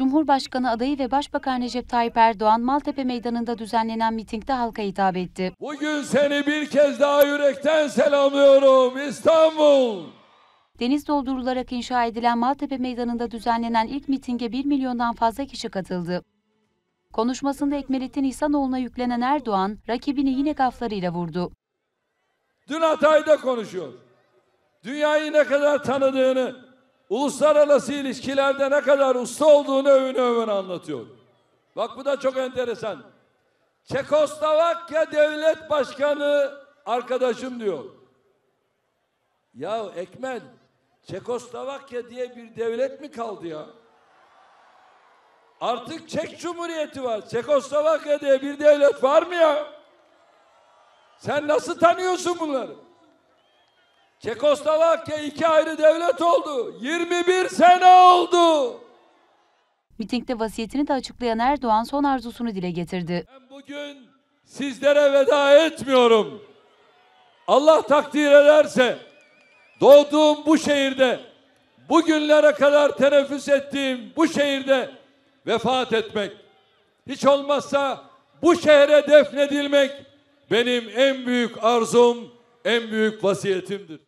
Cumhurbaşkanı adayı ve Başbakan Recep Tayyip Erdoğan Maltepe Meydanı'nda düzenlenen mitingde halka hitap etti. Bugün seni bir kez daha yürekten selamlıyorum İstanbul. Deniz doldurularak inşa edilen Maltepe Meydanı'nda düzenlenen ilk mitinge 1 milyondan fazla kişi katıldı. Konuşmasında Ekmelettin İhsanoğlu'na yüklenen Erdoğan, rakibini yine gaflarıyla vurdu. Dün Hatay'da konuşuyor. Dünyayı ne kadar tanıdığını, uluslararası ilişkilerde ne kadar usta olduğunu övün övün anlatıyor. Bak bu da çok enteresan. Çekoslovakya Devlet Başkanı arkadaşım diyor. Ya Ekmel, Çekoslovakya diye bir devlet mi kaldı ya? Artık Çek Cumhuriyeti var. Çekoslovakya diye bir devlet var mı ya? Sen nasıl tanıyorsun bunları? Çekoslovakya iki ayrı devlet oldu. 21 sene oldu. Mitingde vasiyetini de açıklayan Erdoğan son arzusunu dile getirdi. Ben bugün sizlere veda etmiyorum. Allah takdir ederse doğduğum bu şehirde bugünlere kadar teneffüs ettiğim bu şehirde vefat etmek hiç olmazsa bu şehre defnedilmek benim en büyük arzum, en büyük vasiyetimdir.